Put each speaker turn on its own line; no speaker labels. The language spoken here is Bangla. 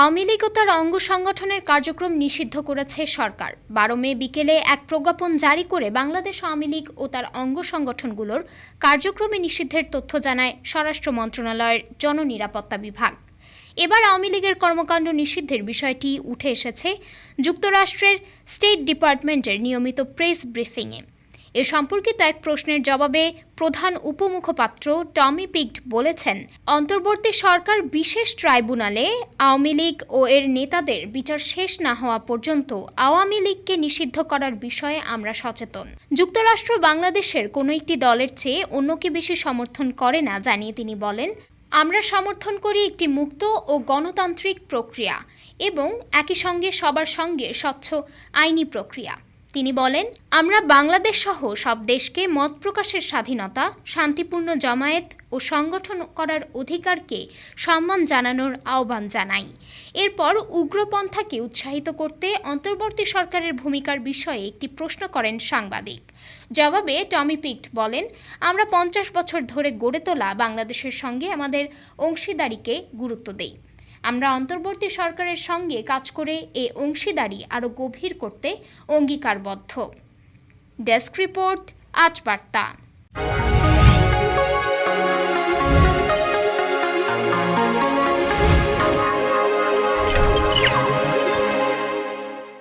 আওয়ামী লীগ ও তার অঙ্গ সংগঠনের কার্যক্রম নিষিদ্ধ করেছে সরকার। বারো মে বিকেলে এক প্রজ্ঞাপন জারি করে বাংলাদেশ আওয়ামী লীগ ও তার অঙ্গ সংগঠনগুলোর কার্যক্রমে নিষিদ্ধের তথ্য জানায় স্বরাষ্ট্র মন্ত্রণালয়ের জননিরাপত্তা বিভাগ। এবার আওয়ামী লীগের কর্মকাণ্ড নিষিদ্ধের বিষয়টি উঠে এসেছে যুক্তরাষ্ট্রের স্টেট ডিপার্টমেন্টের নিয়মিত প্রেস ব্রিফিংয়ে। এ সম্পর্কিত এক প্রশ্নের জবাবে প্রধান উপমুখপাত্র টমি পিগড বলেছেন, অন্তর্বর্তী সরকার বিশেষ ট্রাইব্যুনালে আওয়ামী লীগ ও এর নেতাদের বিচার শেষ না হওয়া পর্যন্ত আওয়ামী লীগকে নিষিদ্ধ করার বিষয়ে আমরা সচেতন। যুক্তরাষ্ট্র বাংলাদেশের কোনো একটি দলের চেয়ে অন্যকে বেশি সমর্থন করে না জানিয়ে তিনি বলেন, আমরা সমর্থন করি একটি মুক্ত ও গণতান্ত্রিক প্রক্রিয়া এবং একই সঙ্গে সবার সঙ্গে স্বচ্ছ আইনি প্রক্রিয়া। তিনি বলেন, আমরা বাংলাদেশ সহ সব দেশকে মত প্রকাশের স্বাধীনতা, শান্তিপূর্ণ জমায়েত ও সংগঠন করার অধিকারকে সম্মান জানানোর আহ্বান জানাই। এরপর উগ্রপন্থাকে উৎসাহিত করতে অন্তর্বর্তী সরকারের ভূমিকার বিষয়ে একটি প্রশ্ন করেন সাংবাদিক। জবাবে টমি পিক্ট বলেন, আমরা পঞ্চাশ বছর ধরে গড়ে তোলা বাংলাদেশের সঙ্গে আমাদের অংশীদারিকে গুরুত্ব দেই। আমরা অন্তর্বর্তী সরকারের সঙ্গে কাজ করে এ অংশীদারি আরও গভীর করতে অঙ্গীকারবদ্ধ। ডেস্ক রিপোর্ট, আজ বার্তা।